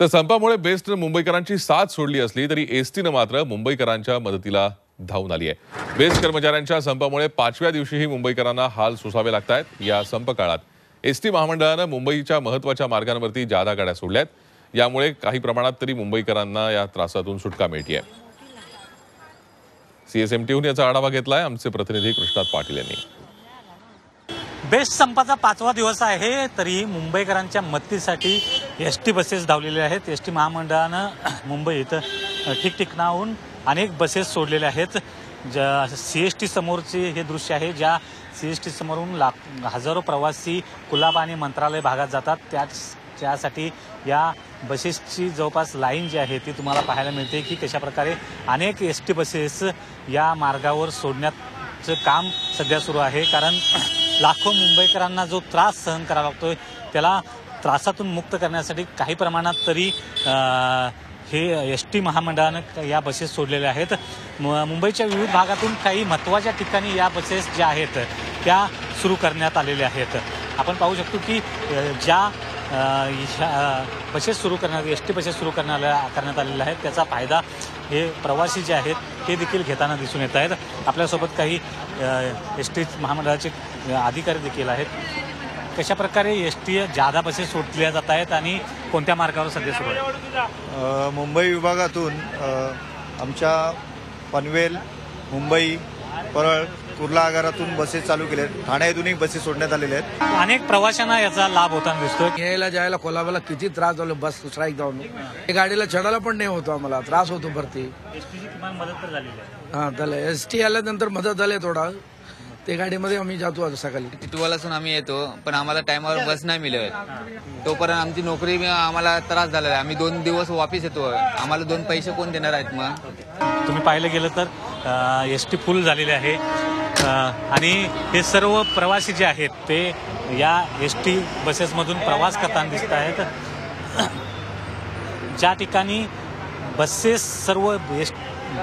तर संपामुळे बेस्टनं मुंबईकरांची साथ सोडली असली तरी एसटीनं मात्र मुंबईकरांच्या मदतीला धावून आली आहे. बेस्ट कर्मचाऱ्यांच्या संपामुळे पाचव्या दिवशीही मुंबईकरांना हाल सोसावे लागत आहेत या संप काळात एसटी महामंडळानं मुंबईच्या महत्त्वाच्या मार्गांवरती जादा गाड्या सोडल्या आहेत यामुळे काही प्रमाणात तरी मुंबईकरांना या त्रासातून सुटका मिळते सीएसएमटीहून याचा आढावा घेतलाय आमचे प्रतिनिधी कृष्णात पाटील यांनी. बेस्ट संपाचा पाचवा दिवस आहे तरी मुंबईकरांच्या मदतीसाठी एस टी बसेस धावलेल्या आहेत. एस टी महामंडळानं मुंबई इथं ठिकठिकाणाहून अनेक बसेस सोडलेल्या आहेत. ज्या सी एस टी समोरचे हे दृश्य आहे ज्या सी एस टी समोरून लाख हजारो प्रवासी कुलाब आणि मंत्रालय भागात जातात. त्याच त्यासाठी या बसेसची जवळपास लाईन जी आहे ती तुम्हाला पाहायला मिळते की कशाप्रकारे अनेक एस टी बसेस या मार्गावर सोडण्याचं काम सध्या सुरू आहे. कारण लाखो मुंबईकरांना जो त्रास सहन करावा लागतोय त्याला त्रासातून मुक्त करण्यासाठी काही प्रमाणात तरी हे एस टी महामंडळानं या बसेस सोडलेल्या आहेत. मुंबईच्या विविध भागातून काही महत्त्वाच्या ठिकाणी या बसेस ज्या आहेत त्या सुरू करण्यात आलेल्या आहेत. आपण पाहू शकतो की ज्या बसेस सुरू करण्यात एस टी बसेस सुरू करण्याला करण्यात आलेल्या आहेत त्याचा फायदा हे प्रवासी जे आहेत ते देखील घेताना दिसून येत आहेत. आपल्यासोबत काही एस टी महामंडळाचे अधिकारी देखील आहेत. कशा प्रकारे एस टी जादा बसेस सोडल्या जात आहेत आणि कोणत्या मार्गावर सध्या सुरू आहे मुंबई विभागातून आमच्या पनवेल मुंबई परळ कुर्ला आगारातून बसेस चालू केल्या आहेत ठाण्यातूनही बसेस सोडण्यात आलेल्या आहेत. अनेक प्रवाशांना याचा लाभ होताना दिसतोय. यायला जायला कोलाबाला किती त्रास झालो बस स्ट्राईक जाऊन हे गाडीला चढायला पण नाही होतो आम्हाला त्रास होतो भरती. एसटीची किमान मदत तर झालेली आहे. हा त्याला एस टी आल्यानंतर मदत झाली थोडा. ते गाडीमध्ये आम्ही जातो आता सकाळी. असून आम्ही येतो पण आम्हाला टायमावर बस नाही मिळत. तोपर्यंत आमची नोकरी आम्हाला त्रास झालेला आहे. आम्ही दोन दिवस वापिस येतो. आम्हाला दोन पैसे कोण देणार आहेत मग? तुम्ही पाहिलं गेलं तर एस टी फुल झालेले आहे. आणि हे सर्व प्रवासी जे आहेत ते या एस टी बसेसमधून प्रवास करताना दिसत आहेत. ज्या ठिकाणी बसेस सर्व एस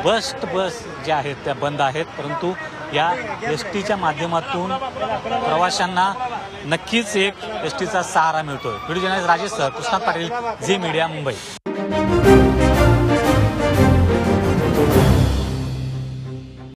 बस्ट बस ज्या आहेत त्या बंद आहेत परंतु या एस टीच्या माध्यमातून प्रवाशांना नक्कीच एक एस टीचा सहारा मिळतोय. Video journalist Rajesh sir Krishnat Patil Zee media Mumbai.